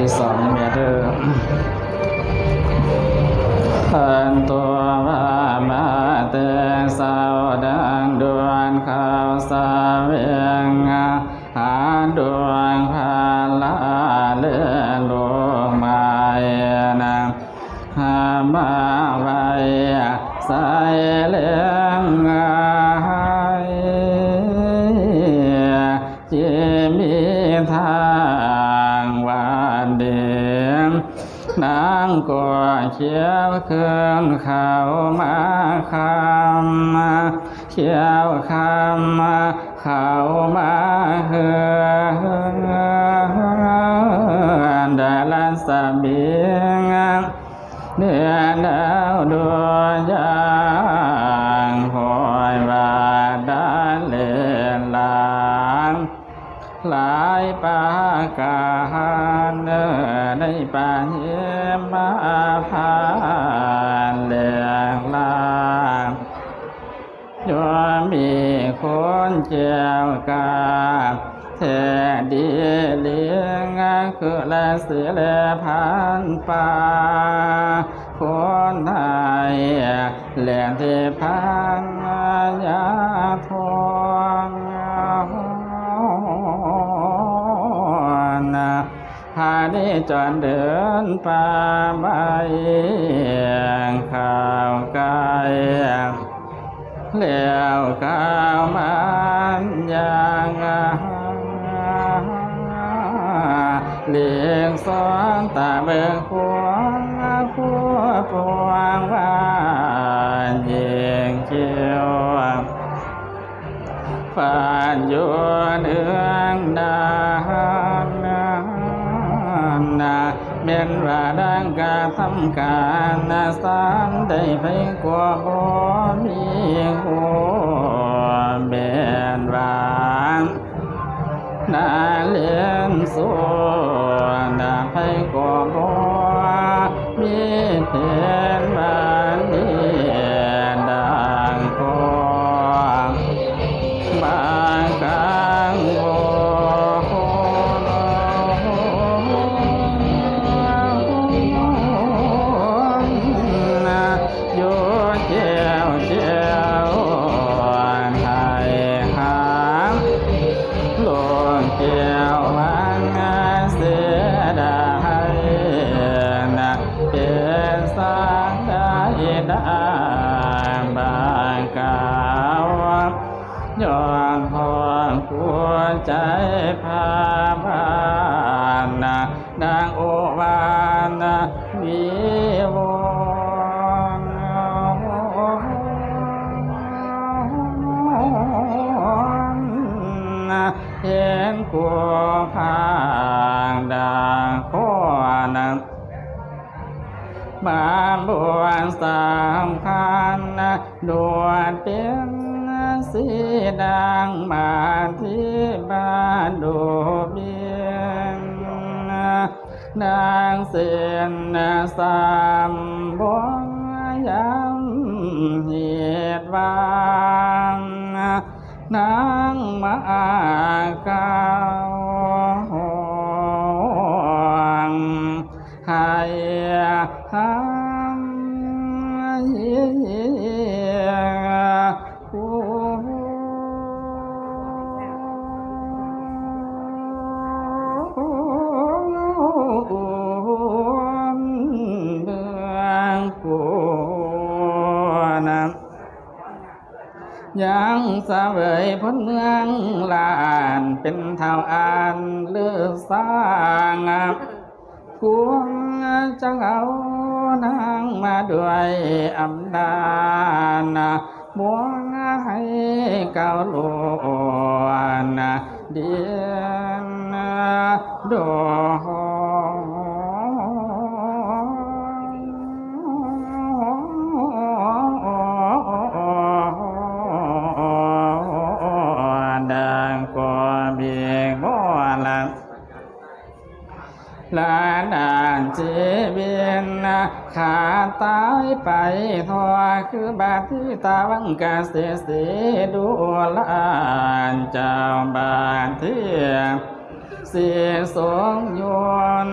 ที่สองนี่แม่เด้อขันตัวว่ามาเตสาวดังดวนข้าวสาเวียงหาดวงพาลาเลือลงมาเอนางหามาไว้ใส่เลี้ย เขียวเคืนเขามาคำเขียวคำเขามาเฮือนดาลันสเบียงเนื้อดาวดวงยางคอยว่าดาเลนลางหลายปากาเนอในป่าเยมมาพา คนเจียวกาแท้ดีเลี้ยงคือแลเสียแลพันป่าคนไทยแหลงที่พันยาทองนะพาได้จอนเดินป่าใบข่าวไกล แล้วก้าวมันยังเลี้ยงสอนตาเบิกขวงขวปวงวานเยียงเจียวฝานอยู่เนืองนา เม่นว่าดังกาทำการนาสามได้ไปกว่าบ่มีหัวเบนว่านาเลียนสัวนาไปกว่าบ่มีเพียนบานนี้ดังกองบางกา ด้ดาบางกาวย้อนพรหัวใจพาบานนะนางโอวานนะวิวรณ์นะเห็นกัวพาง บาบวนสามคันดวดเป็นสีดังมาที่บ้านดูเบียนนางเสียนสามบวงยำเหตุวางนางมาเก้า ธรรมเยยังเสวยพ้นเมืองลานเป็นเท่าอานเลือสร้างควงจะเอา นางมาด้วยอำนาจบวงให้เก่าโลนเดียนดอ ตาวังกาเสเสดูลานเจ้าบาดที่สีสงโยน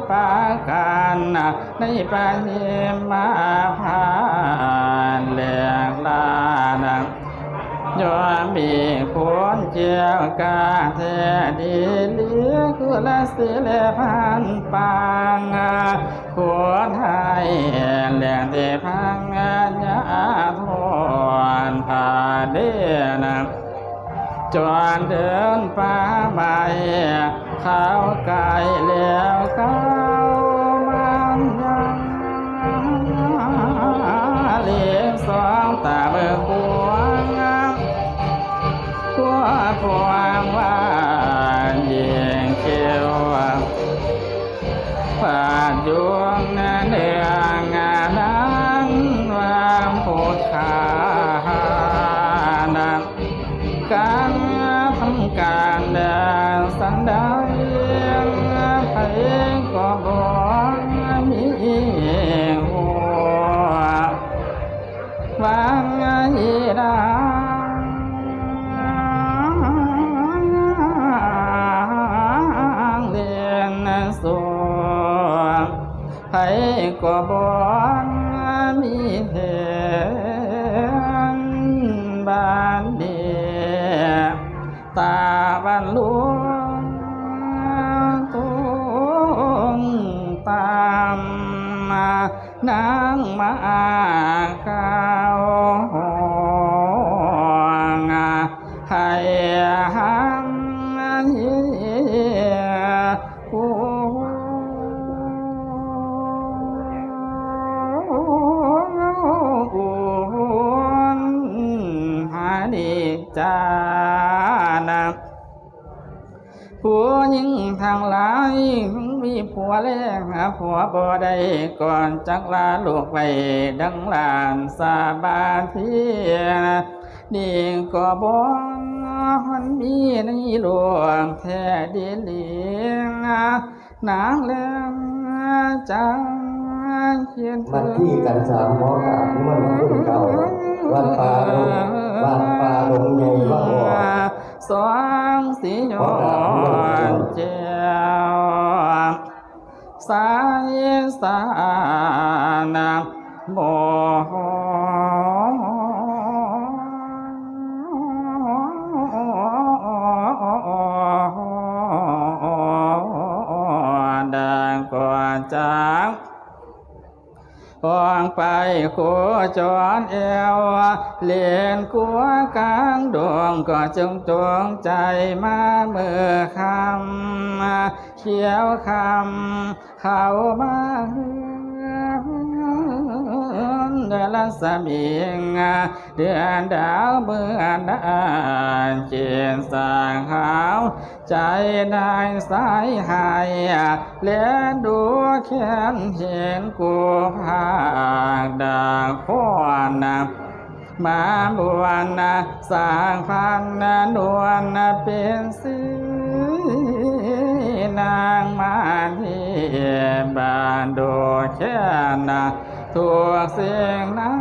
ปากวนในเมืองคูหัวจางหัวใจด่างก็ยังอยาเห็นหลากหลายปรในปานิมาพานเลียงลานยอมมีคนเจียวกาเทดีเลี้ยคือละสิเลพันปางคนไทยเลียงเทพังญาทวนผาเดียนะ จวนเดินป่าใบเขาไกลแล้วเขามันยังเลี้ยงสองตาเบิกหัวงหัวพวงว่าเยียงเขียวผาดยว ก็บอกมีเหตุบ้านเดียตาบันหลวงตุงตามมานางมาขาวงาให้ วแล้วหาผัวบ่ได้ก่อนจักลาลูกไปดังหลานสาบานเทียนี่ก็บ่มันมีในหลวงแท้ดีเลียงนางแล้วจังเขียนมันที่กันสามหมอขาที่มันรุ่นเก่าวัดป่าลงวัดป่าลงใหญ่ว่าบ่สว่างสีหยอ สายสานามโม ฟองไปโคจรเอวเลียนกัวกลางดวงก็จงจวงใจมาเมื่อคำเขียวคำเขามาเดือ นละสมิงเดือนดาวเมื่อดานเจียนสางขาวใจนายสายหายเลียดูแขนเห็นกูพากดาขวนามาบวนนะสางพันนะนวลนะเป็นสีนางมาที่บานดูแค่นะ ทุกสิ่งนา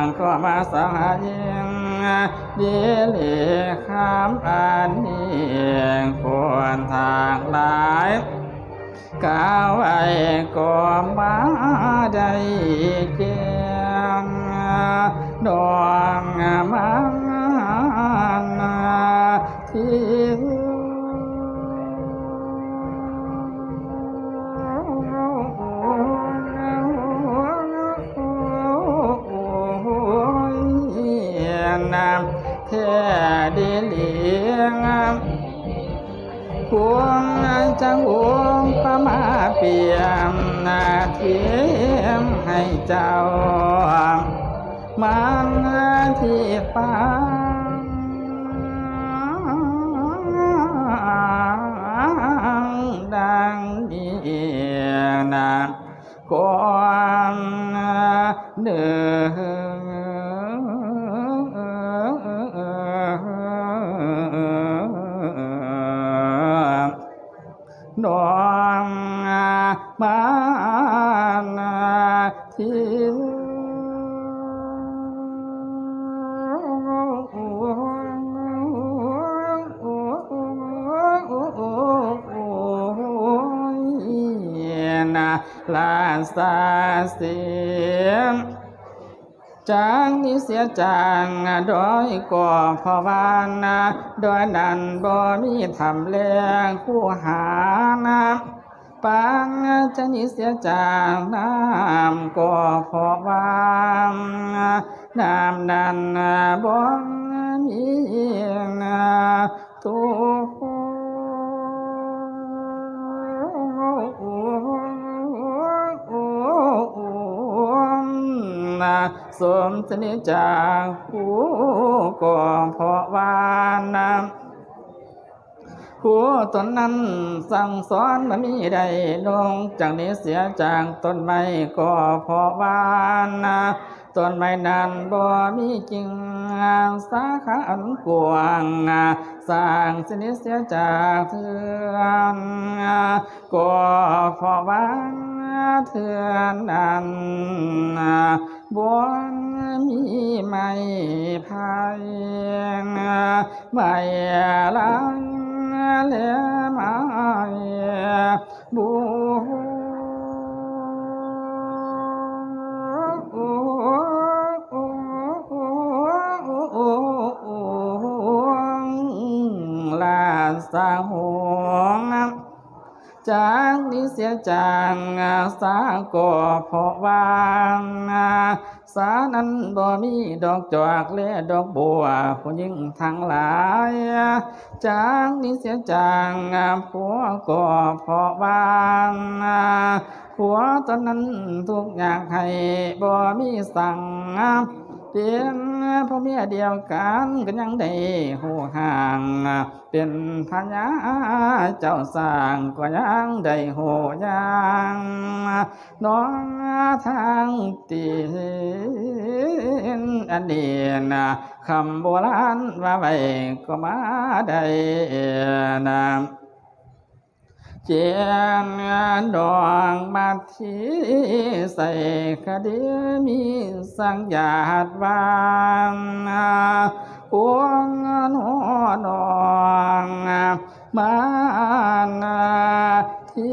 งก็มาสหายิงดีหลีคำอันนี้ควรทางหลายกาวไอ้ก็มาได้เจียงดวงมันที่ นำแท้ดีเลียงควงจังหวงประมาเปียมนาเทียมให้เจ้ามันที่ปังดังเดียนะก่อนเดิน ลาสาเสียงจางนี้เสียจางโดยก่อพอวานนะโดยนันบ่มีทำแรงคู่หานะปังจะนี้เสียจางน้ำก่อพอวานน้ำนันบ่มีนะทุก สมสนิจากผู้ก่อเพราะวานนาผู้ตนนั้นสั่งสอนมันมีใดลงจากนี้เสียจากต้นไม้ก็เพราะวานนาต้นไม้นั้นบ่มีจริงสาขาอันกว้างสร้างสนิเสียจากเถื่อนก็เพราะวาน เถื่อนนั้นบนมีไม่พายไม่ลังเลไม่บูลาสาหง จากนี้เสียจางสาก็เพราะวางสานั้นบ่มีดอกจอกและดอกบัวผู้หญิงทั้งหลายจากนี้เสียจางผัวก็เพราะวางผัวตอนนั้นทุกอย่างให้บ่มีสั่ง เป็นพ่อเมียเดียวกันก็ยังได้หูห่าง เป็นพญาเจ้าสร้างก็ยังได้หูยังน้องทางตีนอันเดียนคำโบราณว่าไว้ก็มาได้นาม เจียนดองมาทีใส่คดีมีสังญาตวางพวงนอดองมางที